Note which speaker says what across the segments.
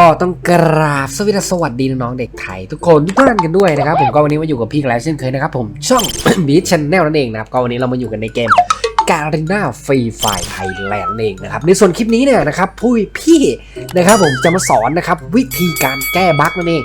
Speaker 1: ก็ต้องกราบสวัสดีสวัสดีน้องๆเด็กไทย ทุกคนทุกท่านกันด้วยนะครับผมก็วันนี้มาอยู่กับพี่แล้วเช่นเคยนะครับผมช่อง บีชชแนลนั่นเองนะครับก็วันนี้เรามาอยู่กันในเกม การิน่าฟรีไฟไทยแลนด์นั่นเองนะครับในส่วนคลิปนี้เนี่ยนะครับผู้พี่นะครับผมจะมาสอนนะครับวิธีการแก้บั๊กนั่นเอง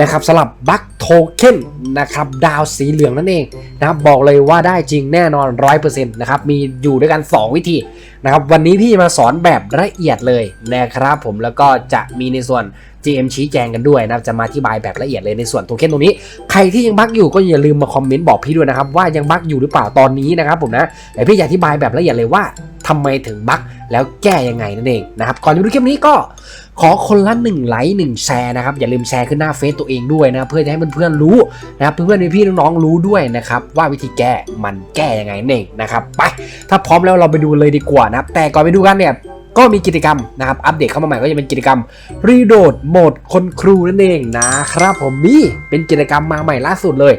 Speaker 1: นะครับสำหรับบั๊กโทเค็นนะครับดาวสีเหลืองนั่นเองนะครับบอกเลยว่าได้จริงแน่นอน 100%นะครับมีอยู่ด้วยกัน 2 วิธีนะครับวันนี้พี่มาสอนแบบละเอียดเลยนะครับผมแล้วก็จะมีในส่วน GM ชี้แจงกันด้วยนะจะมาอธิบายแบบละเอียดเลยในส่วนโทเค็นตรงนี้ ใครที่ยังบั๊กอยู่ก็อย่าลืมมาคอมเมนต์บอกพี่ด้วยนะครับว่ายังบั๊กอยู่หรือเปล่าตอนนี้นะครับผมนะเดี๋ยวพี่จะอธิบายแบบละเอียดเลยว่าทำไมถึงบั๊กแล้วแก้ยังไงนั่นเองนะครับก่อนจะดูคลิปนี้ก็ขอคนละ1ไลค์1แชร์นะครับอย่าลืมแชร์ขึ้นหน้าเฟซตัวเองด้วยนะเพื่อจะให้เพื่อนๆรู้นะครับเพื่อนๆพี่ๆน้องๆรู้ด้วยนะครับว่าวิธีแก้มันแก้ยังไงนั่นเองนะครับไปถ้าพร้อมแล้วเราไปดูเลยดีกว่านะครับแต่ก่อนไปดูกันเนี่ย ก็มีกิจกรรมนะครับ อัปเดตเข้ามาใหม่ก็จะเป็นกิจกรรมรีโดดโหมดคนครูนั่นเองนะครับผมนี่เป็นกิจกรรมมาใหม่ล่าสุดเลย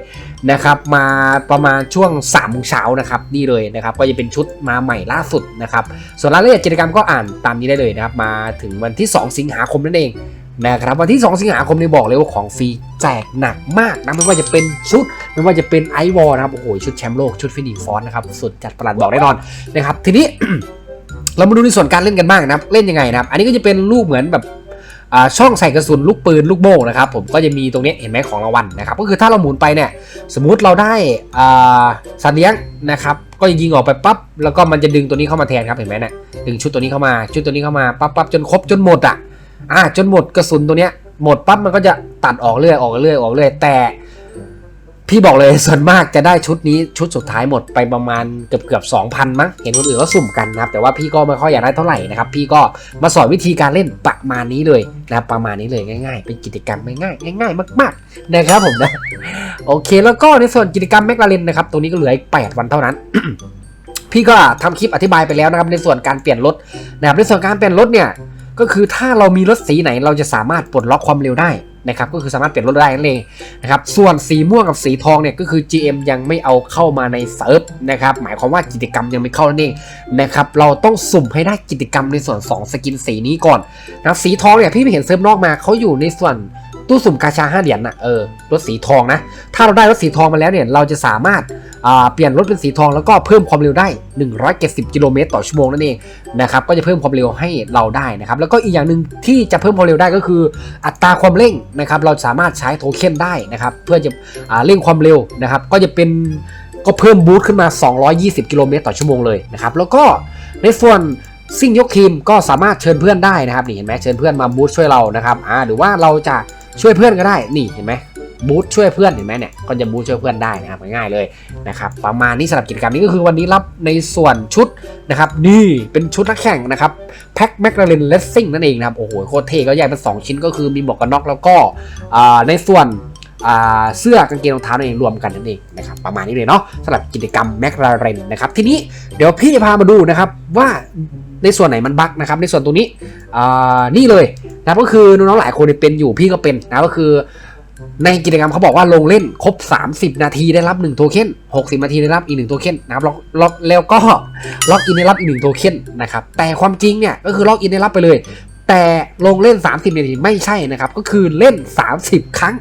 Speaker 1: นะครับ มาประมาณช่วง3ามโมงเช้านะครับนี่เลยนะครับ ก็จะเป็นชุดมาใหม่ล่าสุดนะครับ ส่วนรายละเอียดกิจกรรมก็อ่านตามนี้ได้เลยนะครับ มาถึงวันที่ 2 สิงหาคมนั่นเองนะครับวันที่ 2 สิงหาคมนี้บอกเลยว่าของฟรีแจกหนักมากนะไม่ว่าจะเป็นชุด ไม่ว่าจะเป็นไอวอลนะครับโอ้โหชุดแชมป์โลกชุดฟินิฟอนนะครับสุดจัดประหลาดบอกแน่นอนนะครับทีนี้ เรามาดูในส่วนการเล่นกันบ้างนะครับ เล่นยังไงนะครับ อันนี้ก็จะเป็นรูปเหมือนแบบช่องใส่กระสุนลูกปืนลูกโม่นะครับผมก็จะมีตรงนี้เห็นไหมของรางวัลนะครับ ก็คือถ้าเราหมุนไปเนี่ยสมมุติเราได้สัตว์เลี้ยงนะครับ ก็ยิงออกไปปั๊บแล้วก็มันจะดึงตัวนี้เข้ามาแทนครับเห็นไหมเนี่ยดึงชุดตัวนี้เข้ามาชุดตัวนี้เข้ามาปั๊บปั๊บจนครบจนหมดอะอ่าจนหมดกระสุนตัวเนี้ยหมดปั๊บมันก็จะตัดออกเรื่อยออกเรื่อยออกเรื่อยแต่ พี่บอกเลยส่วนมากจะได้ชุดนี้ชุดสุดท้ายหมดไปประมาณเกือบเกือบสองพันมั้งเห็นคนอื่นก็สุ่มกันนะครับ แต่ว่าพี่ก็ไม่ค่อยอยากได้เท่าไหร่นะครับ พี่ก็มาสอนวิธีการเล่นประมาณนี้เลยนะรประมาณนี้เลยง่าย ๆ เป็นกิจกรรมง่ายๆง่าย ๆ มาก ๆ นะครับผมนะโอเค แล้วก็ในส่วนกิจกรรมแมกลาเรนนะครับตรงนี้ก็เหลืออีก8วันเท่านั้นพี่ก็ทำคลิปอธิบายไปแล้วนะครับในส่วนการเปลี่ยนรถนะครับในส่วนการเปลี่ยนรถเนี่ยก็คือถ้าเรามีรถสีไหนเราจะสามารถปลดล็อกความเร็วได้ นะครับก็คือสามารถเปลี่ยนรถได้นั่นเองนะครับส่วนสีม่วงกับสีทองเนี่ยก็คือ GM ยังไม่เอาเข้ามาในเซิร์ฟนะครับหมายความว่ากิจกรรมยังไม่เข้านั่นเองนะครับเราต้องสุ่มให้ได้กิจกรรมในส่วน 2 สกินสีนี้ก่อนนะสีทองเนี่ยพี่ไปเห็นเซิร์ฟนอกมาเขาอยู่ในส่วนตู้สุ่มกาชา5เหรียญนะเออรถสีทองนะถ้าเราได้รถสีทองมาแล้วเนี่ยเราจะสามารถ เปลี่ยนรถเป็นสีทองแล้วก็เพิ่มความเร็วได้ 170 กิโลเมตรต่อชั่วโมงนั่นเองนะครับก็จะเพิ่มความเร็วให้เราได้นะครับแล้วก็อีกอย่างหนึ่งที่จะเพิ่มความเร็วได้ก็คือ อัตราความเร่งนะครับเราสามารถใช้โทเค็นได้นะครับเพื่อจะอเร่งความเร็วนะครับก็จะเป็นก็เพิ่มบูสต์ขึ้นมา 220 กิโลเมตรต่อชั่วโมงเลยนะครับแล้วก็ในส่วนซิ่งยกทีมก็สามารถเชิญเพื่อนได้นะครับนี่เห็นไหมเชิญเพื่อนมาบูสต์ช่วยเรานะครับอ่าหรือว่าเราจะช่วยเพื่อนก็ได้นี่เห็นไหม บูสต์ช่วยเพื่อนเห็นไหมเนี่ยก็จะบูสต์ช่วยเพื่อนได้นะครับง่ายเลยนะครับประมาณนี้สำหรับกิจกรรมนี้ก็คือวันนี้รับในส่วนชุดนะครับนี่เป็นชุดนักแข่งนะครับแพ็คแมคลาเรนเลสซิ่งนั่นเองนะครับโอ้โหโคตรเท่ก็แยกเป็น2 ชิ้นก็คือมีหมวกกันน็อกแล้วก็ในส่วนเสื้อกางเกงรองเท้านั่นเองรวมกันนั่นเองนะครับประมาณนี้เลยเนาะสำหรับกิจกรรมแมคลาเรนนะครับทีนี้เดี๋ยวพี่จะพามาดูนะครับว่าในส่วนไหนมันบั๊กนะครับในส่วนตรงนี้นี่เลยนะก็คือน้องๆหลายคนเป็นอยู่พี่ก็เป็นนะก็คือ ในกิจกรรมเขาบอกว่าลงเล่นครบ 30 นาทีได้รับ 1 โทเค็น60 นาทีได้รับอีก 1 โทเค็นนะครับล็อกล็อกแล้วก็ล็อกอินได้รับอีก 1 โทเค็นนะครับแต่ความจริงเนี่ยก็คือล็อกอินได้รับไปเลย แต่ลงเล่น 30 นาทีไม่ใช่นะครับก็คือเล่น 30 ครั้ง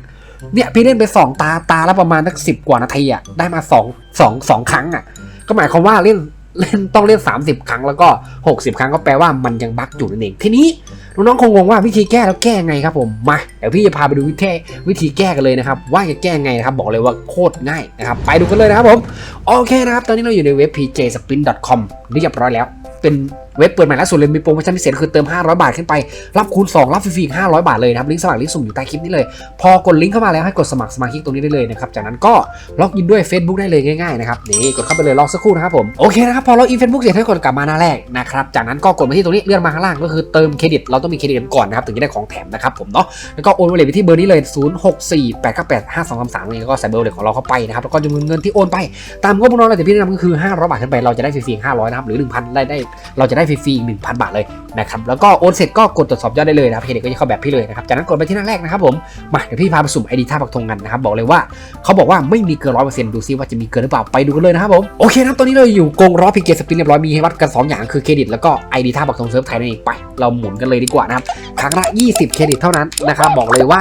Speaker 1: เนี่ยพี่เล่นไป 2 ตาตาละประมาณสักสิกว่านาทีอะได้มา 2 2 2 ครั้งอะก็หมายความว่าเล่น เล่นต้องเล่น 30 ครั้งแล้วก็ 60 ครั้งก็แปลว่ามันยังบั๊กอยู่นั่นเองทีนี้น้องๆคงงงว่าวิธีแก้แล้วแก้ไงครับผมมาเดี๋ยวพี่จะพาไปดูวิธีวิธีแก้กันเลยนะครับว่าจะแก้ไงนะครับบอกเลยว่าโคตรง่ายนะครับไปดูกันเลยนะครับผมโอเคนะครับตอนนี้เราอยู่ในเว็บ pjspin.com เรียบร้อยแล้วเป็น เว็บเปิดใหม่ล่าสุดเลยมีโปรโมชั่นพิเศษคือเติม 500 บาทขึ้นไป รับคูณ 2 รับฟรีอีก500 บาทเลยนะครับลิงก์สมัครลิงก์สุ่มอยู่ใต้คลิปนี้เลย พอกดลิงก์เข้ามาแล้วให้กดสมัครสมาชิกตรงนี้ได้เลยนะครับจากนั้นก็ล็อกอินด้วย Facebook ได้เลยง่ายๆนะครับนี่กดเข้าไปเลยรอสักครู่นะครับผมโอเคนะครับพอล็อกอิน Facebook เสร็จให้กดกลับมาหน้าแรกนะครับจากนั้นก็กดมาที่ตรงนี้เลื่อนมาข้างล่างก็คือเติมเครดิตเราต้องมีเครดิตก่อนนะครับถึงจะได้ของแถมนะครับผมเนาะแล้วก็โอนไปเลยไปที่เบอร์นี้เลย 0 6 4 8 9 8 5 2 3 3นี่ก็ใส่เบอร์เลยของเราเข้าไปนะครับแล้วก็จำนวนเงินที่โอนไปตามงบน้องเราแต่พี่แนะนำก็คือ500บาทขึ้นไปเราจะได้ฟรีๆ500นะครับหรือ1,000ได้ได้เราจะได้ฟรีๆอีก1,000 บาทเลยนะครับแล้วก็โอนเสร็จก็กดตรวจสอบยอดได้เลยนะครับเพจเด็กก็จะเข้าแบบพี่เลยนะครับจากนั้นกดไปที่หน้าแรกนะครับผมมาเดี๋ยวพี่พาไปสุ่มไอดีท่าปักธงกันนะครับบอกเลยว่าเขาบอกว่าไม่มีเกินร้อยเปอร์เซ็นต์ดูซิว่าจะมีเกินหรือเปล่าไปดูกันเลยนะครับผมโอเคนะครับตอนนี้เราอยู่กงล้อพีเกสปินเรียบร้อยมีให้วัดกันสองอย่างคือเครดิตแล้วก็ไอดีท่าปักธงเซิร์ฟไทยนั่นเองไป เราหมุนกันเลยดีกว่านะครับครั้งละ 20 เครดิตเท่านั้นนะครับบอกเลยว่า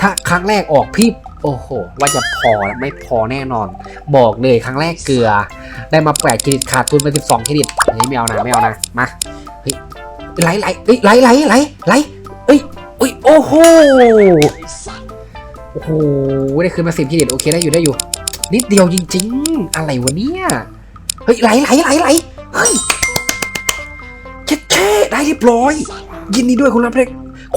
Speaker 1: ถ้าครั้งแรกออกพี่ โอ้โห ว่าจะพอไม่พอแน่นอน บอกเลยครั้งแรกเกลือ ได้มาแปดเครดิตขาดทุนไป12เครดิตเฮ้ไม่เอานะไม่เอานะมาเฮ้ยไหลไหลเฮ้ยไหลไหลไหลไหลเอ้ยเอ้ยโอ้โหโอ้โหได้คืนมาสิบเครดิตโอเคได้อยู่ได้อยู่ นิดเดียวจริง ๆ อะไรวะเนี่ยเฮ้ยไหลไหลไหลไหลเฮ้ยแค่แค่ได้เรียบร้อย ยินดีด้วยคุณรับเล็ก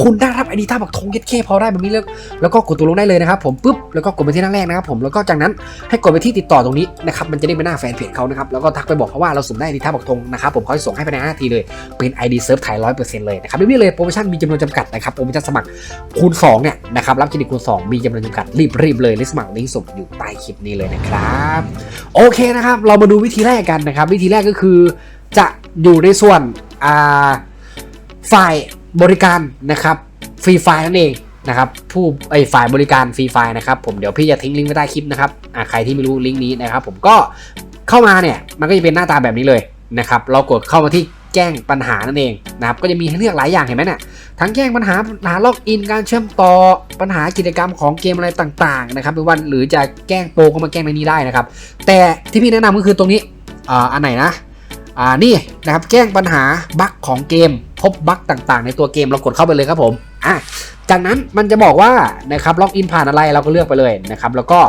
Speaker 1: คุณได้รับไอดีท่าบักทงเย็ดเคพอได้แบบนี้แล้วแล้วก็กดตัวลงได้เลยนะครับผมปุ๊บแล้วก็กดไปที่หน้าแรกนะครับผมแล้วก็จากนั้นให้กดไปที่ติดต่อตรงนี้นะครับมันจะได้เป็นหน้าแฟนเพจเขานะครับแล้วก็ทักไปบอกเขาว่าเราสุ่มได้ไอดีท่าบักทงนะครับผมเขาจะส่งให้ภายใน5นาทีเลยเป็น ID เซิร์ฟไทยร้อยเปอร์เซ็นต์เลยนะครับรีบเลยโปรโมชั่นมีจำนวนจำกัดนะครับโปรโมชั่นสมัครคูณ2เนี่ยนะครับรับเครดิตคูณ 2 มีจำนวนจำกัดรีบๆเลยลิสต์สมัครลิงก์ส่งอยู่ใต้คลิปนี้เลยนะครับโอเคนะครับเรามาดูวิธีแรกกันนะครับวิธีแรกก็คือจะอยู่ในส่วนอ่าฝ่าย บริการนะครับฟรีไฟนั่นเองนะครับผู้ไอฝ่ายบริการฟรีไฟนะครับผมเดี๋ยวพี่จะทิ้งลิงก์ไว้ใต้คลิปนะครับอ่าใครที่ไม่รู้ลิงก์นี้นะครับผมก็เข้ามาเนี่ยมันก็จะเป็นหน้าตาแบบนี้เลยนะครับเรากดเข้ามาที่แจ้งปัญหานั่นเองนะครับก็จะมีให้เลือกหลายอย่างเห็นไหมเนี่ยทั้งแจ้งปัญหาปัญหาล็อกอินการเชื่อมต่อปัญหากิจกรรมของเกมอะไรต่างๆนะครับหรือว่าหรือจะแก้งโปรก็มาแก้งในนี้ได้นะครับแต่ที่พี่แนะนำก็คือตรงนี้อ่าอันไหนนะอ่านี่นะครับแจ้งปัญหาบั๊กของเกม พบบั๊กต่างๆ ในตัวเกมเรากดเข้าไปเลยครับผมอะจากนั้นมันจะบอกว่านะครับล็อกอินผ่านอะไรเราก็เลือกไปเลยนะครับแล้วก็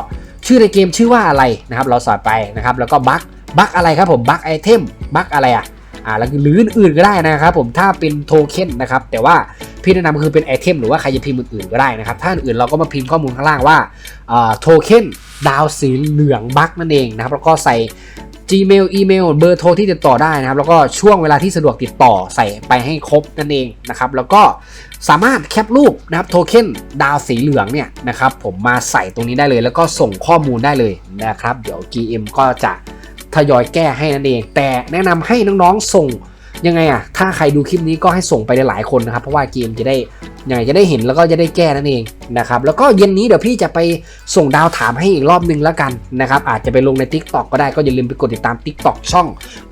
Speaker 1: ชื่อในเกมชื่อว่าอะไรนะครับ เราสอดไปนะครับ แล้วก็บั๊กบั๊กอะไรครับผมบั๊กไอเทมบั๊กอะไรอะอ่าแล้วหรืออื่นๆก็ได้นะครับผมถ้าเป็นโทเค็นนะครับ แต่ว่าพี่แนะนำคือเป็นไอเทมหรือว่าใครจะพิมพ์อื่นๆก็ได้นะครับ ถ้าอื่นๆเราก็มาพิมพ์ข้อมูลข้างล่างว่าโทเค็นดาวสีเหลืองบั๊กนั่นเองนะครับแล้วก็ใส่ Gmail อีเมลเบอร์โทรที่ติดต่อได้นะครับ แล้วก็ช่วงเวลาที่สะดวกติดต่อใส่ไปให้ครบนั่นเองนะครับ แล้วก็สามารถแคปรูปนะครับโทเค็นดาวสีเหลืองเนี่ยนะครับ ผมมาใส่ตรงนี้ได้เลย แล้วก็ส่งข้อมูลได้เลยนะครับ เดี๋ยว GM ก็จะทยอยแก้ให้นั่นเอง แต่แนะนำให้น้องๆส่งยังไงอะถ้าใครดูคลิปนี้ก็ให้ส่งไปหลายๆคนนะครับ เพราะว่าเกมจะได้ ยังไงจะได้เห็นแล้วก็จะได้แก้นั่นเองนะครับแล้วก็เย็นนี้เดี๋ยวพี่จะไปส่งดาวถามให้อีกรอบนึงแล้วกันนะครับอาจจะไปลงใน Tik t o อกก็ได้ก็อย่าลืมไปกดติดตาม Tik t o อกช่อง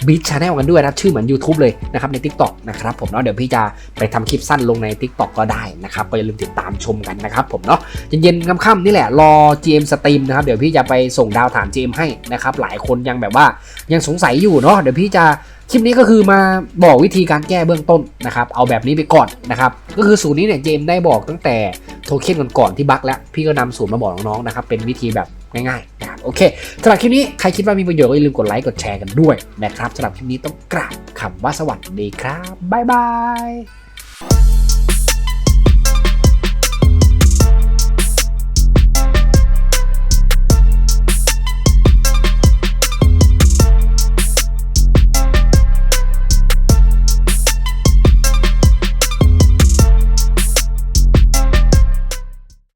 Speaker 1: Beat Channel กันด้วยนะชื่อเหมือน YouTube เลยนะครับใน Tik t o อกนะครับผมเนาะเดี๋ยวพี่จะไปทำคลิปสั้นลงใน Tik t o อกก็ได้นะครับก็อย่าลืมติดตามชมกันนะครับผมเนาะเย็นๆค่ำๆนี่แหละรอ GM สตรีมนะครับเดี๋ยวพี่จะไปส่งดาวถาม GM ให้นะครับหลายคนยังแบบว่ายังสงสัยอยู่เนาะเดี๋ยวพี่จะ คลิปนี้ก็คือมาบอกวิธีการแก้เบื้องต้นนะครับ เอาแบบนี้ไปก่อนนะครับ ก็คือสูตรนี้เนี่ยเจมได้บอกตั้งแต่โทเค็นก่อนๆที่บั๊กแล้ว พี่ก็นำสูตรมาบอกน้องๆนะครับ เป็นวิธีแบบง่ายๆนะครับโอเคสำหรับคลิปนี้ใครคิดว่ามีประโยชน์ก็อย่าลืมกดไลค์กดแชร์กันด้วยนะครับสำหรับคลิปนี้ต้องกราบคำว่าสวัสดีครับบ๊ายบาย